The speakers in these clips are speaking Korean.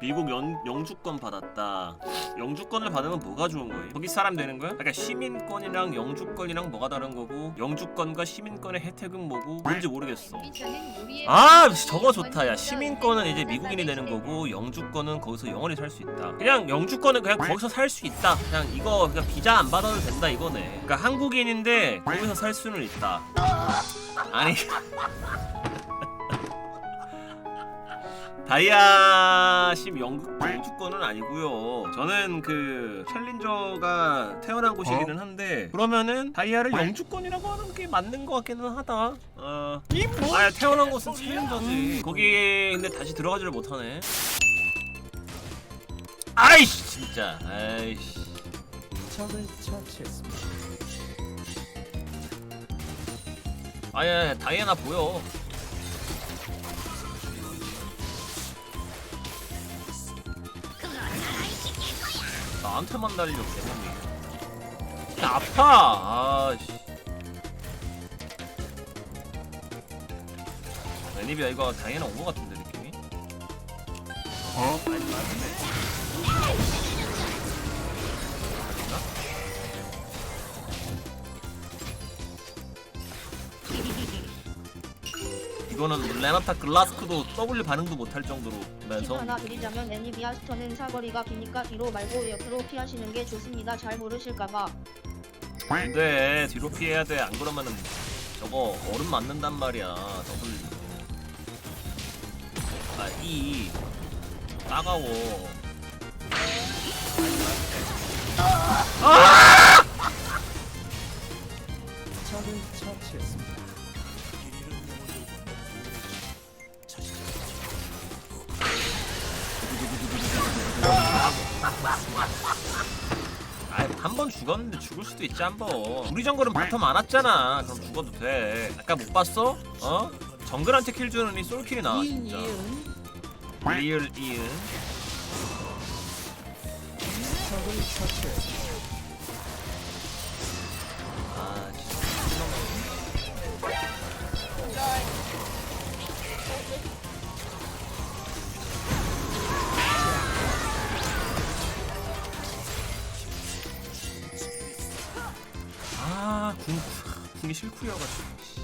미국 영, 영주권 받았다. 영주권을 받으면 뭐가 좋은 거예요? 거기 사람 되는 거야? 그러니까 시민권이랑 영주권이랑 뭐가 다른 거고 영주권과 시민권의 혜택은 뭐고 뭔지 모르겠어. 아 저거 좋다 야 시민권은 이제 미국인이 되는 거고 영주권은 거기서 영원히 살 수 있다 그냥 영주권은 그냥 거기서 살 수 있다 그냥 이거 그냥 비자 안 받아도 된다 이거네 그러니까 한국인인데 거기서 살 수는 있다 아니 다이아 10 영국 영주권은 아니고요. 저는 그 챌린저가 태어난 곳이기는 한데 그러면은 다이아를 영주권이라고 하는 게 맞는 것 같기는 하다. 어... 아 태어난 곳은 챌린저지. 거기 근데 다시 들어가지를 못하네. 아이씨 진짜. 아이씨. 적을 처치했습니다. 아예 다이애나 보여 나한테만 달려 개놈이 야, 아파! 아씨. 애니비야 이거 다이애나 온거 같은데 느낌이? 어? 이거는 레나타 글라스크도 W 반응도 못할 정도로 팁 면서 하나 드리자면 애니비아 스턴은 사거리가 기니까 뒤로 말고 옆으로 피하시는 게 좋습니다. 잘 모르실까봐. 안돼 뒤로 피해야 돼 안 그러면은 저거 얼음 맞는단 말이야 W 아이 따가워 아! 적을 처치했습니다. 아한 번 죽었는데 죽을 수도 있지 한번. 우리 정글은 바텀 많았잖아. 그럼 죽어도 돼. 아까 못 봤어? 어? 정글한테 킬 주는 이 솔킬이 나와 진짜. 리을 이은. 적을 처치 궁이 실쿨이어가지고. 씨.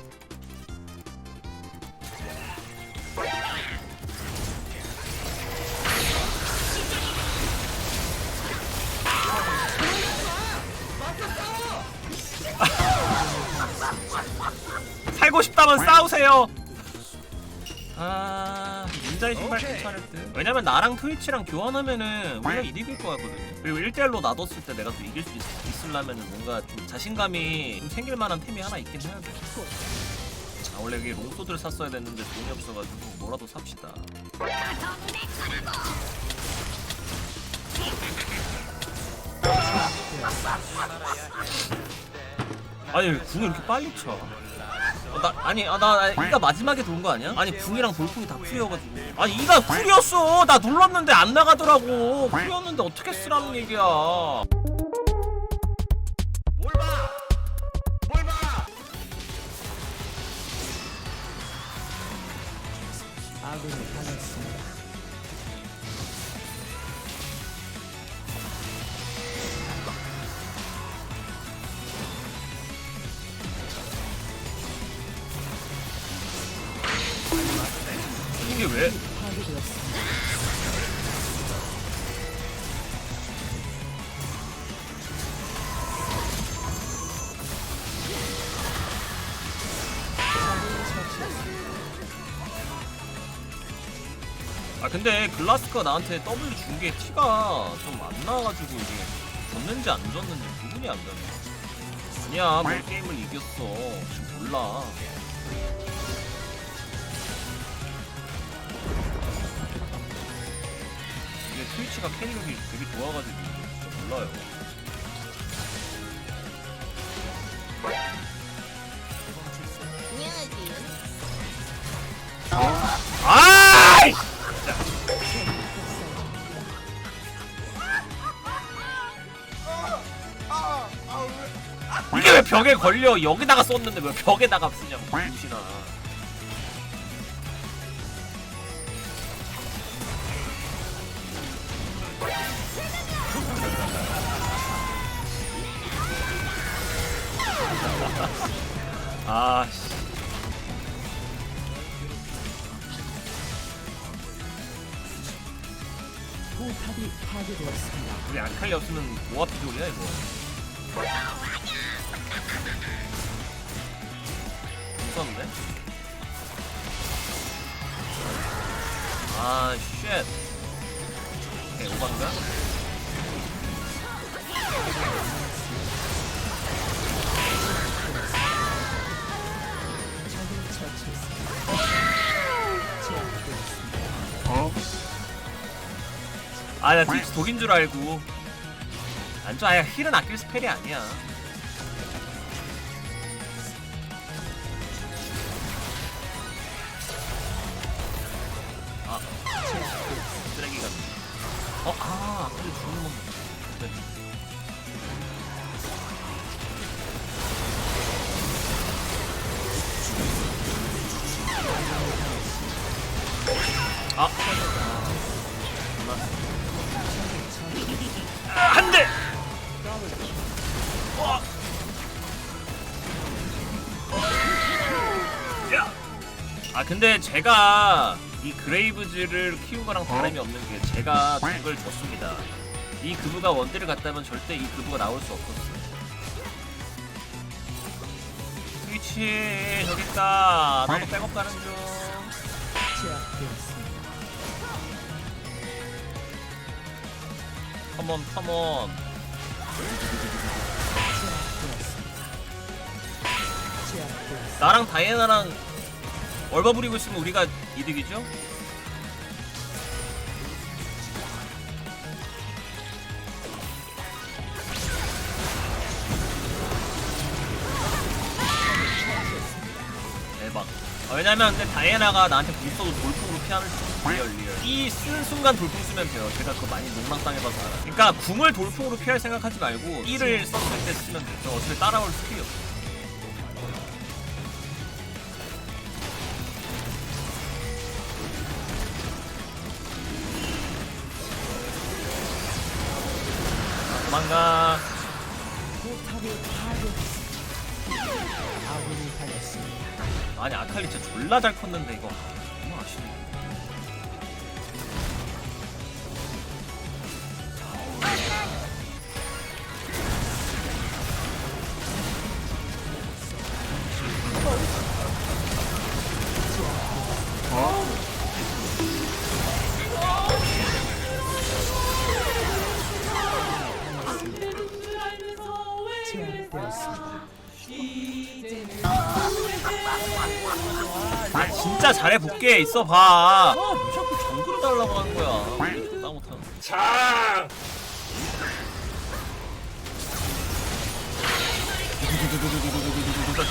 살고 싶다면 싸우세요. 아, 민자의 신발 괜찮을 듯. 왜냐면 나랑 트위치랑 교환하면은 우리가 이길 것 같거든요. 그리고 1대1로 놔뒀을 때 내가 또 이길 수 있, 있으려면은 뭔가 좀 자신감이 좀 생길 만한 템이 하나 있긴 해야 돼. 아, 원래 이게 롱소드를 샀어야 됐는데 돈이 없어가지고 뭐라도 삽시다. 아니 궁이 이렇게 빨리 쳐? 어, 나 아니 아, 나 이가 마지막에 들어온 거 아니야? 아니 궁이랑 돌풍이 다 풀이어가지고 아니 이가 풀이었어 나 눌렀는데 안 나가더라고 풀이었는데 어떻게 쓰라는 얘기야 뭘 봐? 뭘 봐? 아군이 왜? 아 근데 글라스가 나한테 W 준 게 티가 좀 안 나가지고 이게 졌는지 안 졌는지 구분이 안 되네 아니야 뭘 게임을 이겼어 지금 몰라 트위치가 캐릭이 되게 좋아가지고 진짜 몰라요 아이! 이게 왜 벽에 걸려? 여기다가 썼는데 왜 벽에다가 쓰냐고 무시나. 아 씨. 포탑이 파괴되었습니다. 우리 아칼리 없으면 뭐가 필요해 이거 무서운데? 아 쉣. 오케이 오반가? 아나 딕스 독인 줄 알고 안 좋아 야 힐은 아낄 스펠이 아니야 아 쓰레기 같은 어? 아 아칼리 죽는 건 네. 아한 아 근데 제가 이 그레이브즈를 키운 거랑 다름이 없는 게 제가 그걸 줬습니다. 이 그부가 원딜을 갔다면 절대 이 그부가 나올 수 없었어요. 트위치 저기 있다. 나도 백업 가는 중. 컴온 컴온. 나랑 다이애나랑 얼마 부리고 있으면 우리가 이득이죠? 대박. 아, 왜냐면 근데 다이애나가 나한테 불 써도 돌풍으로 피하는 리얼 리얼. 이 쓰는 순간 돌풍 쓰면 돼요. 제가 그거 많이 농락당해봐서 알아. 그러니까 궁을 돌풍으로 피할 생각하지 말고 E를 썼을 때 쓰면 돼요. 저 어차피 따라올 스킬이 없어. 아군이 당했습니다. 아니 아칼리 진짜 졸라 잘 컸는데 이거 너무 아쉽네. 진짜 잘해 볼게 있어 봐. 아, 왜 자꾸 정글을 달라고 하는 거야. 나 못하는. 장.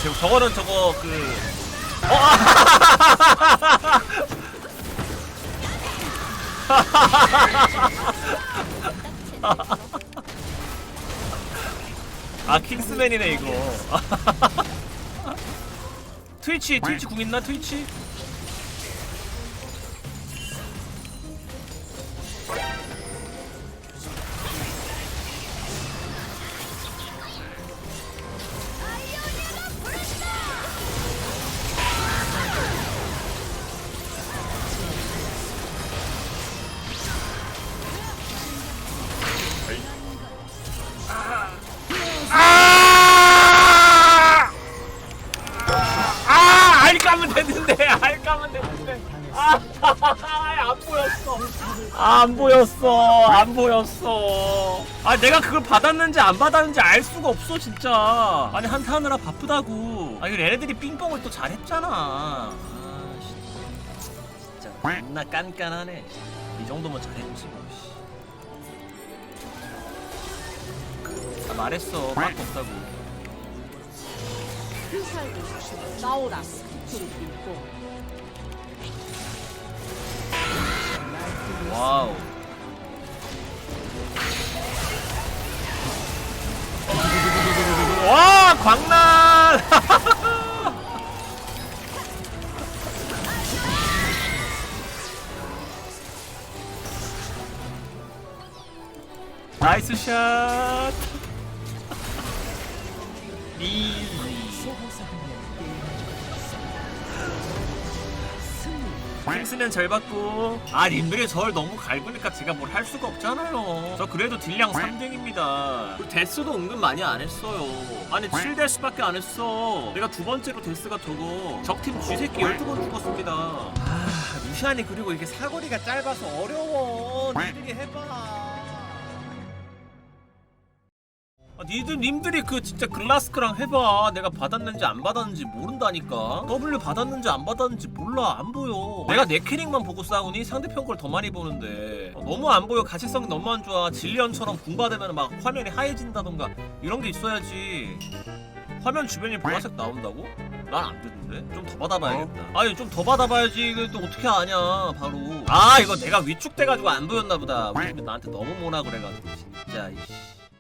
저- 저거는 저거 그. 어! 아 킹스맨이네 이거. 트위치 트위치 궁 있나 트위치? 안 보였어. 아, 안 보였어. 안 보였어. 아, 내가 그걸 받았는지 안 받았는지 알 수가 없어, 진짜. 아니, 한타 하느라 바쁘다고. 아, 이거 얘네들이 삥뽕을 또 잘했잖아. 아, 씨. 진짜 겁나 깐깐하네. 이 정도면 잘했지, 뭐. 씨. 아, 말했어. 빡 없다고. 나오라. 그리고 와우. 와 광란. 나이스 샷. 이지. 킹스는 절 받고. 아 님들이 절 너무 갈구니까 제가 뭘 할 수가 없잖아요. 저 그래도 딜량 3등입니다. 그리고 데스도 은근 많이 안 했어요. 아니 7데스밖에 안 했어. 내가 두 번째로 데스가 저거. 적팀 쥐새끼 12번 죽었습니다. 아 루시안이 그리고 이게 사거리가 짧아서 어려워. 니들이 해봐 니들 님들이 그 진짜 글라스크랑 해봐. 내가 받았는지 안 받았는지 모른다니까. W 받았는지 안 받았는지 몰라. 안 보여. 내가 내 캐릭만 보고 싸우니 상대편 걸 더 많이 보는데. 어, 너무 안 보여. 가시성이 너무 안 좋아. 질리언처럼 궁 받으면 막 화면이 하얘진다던가 이런 게 있어야지. 화면 주변이 보라색 나온다고? 난 안 되는데? 좀 더 받아봐야겠다. 아니 좀 더 받아봐야지. 또 어떻게 아냐 바로. 아 이거 내가 위축돼가지고 안 보였나 보다. 우리 나한테 너무 뭐라 그래가지고 진짜 이씨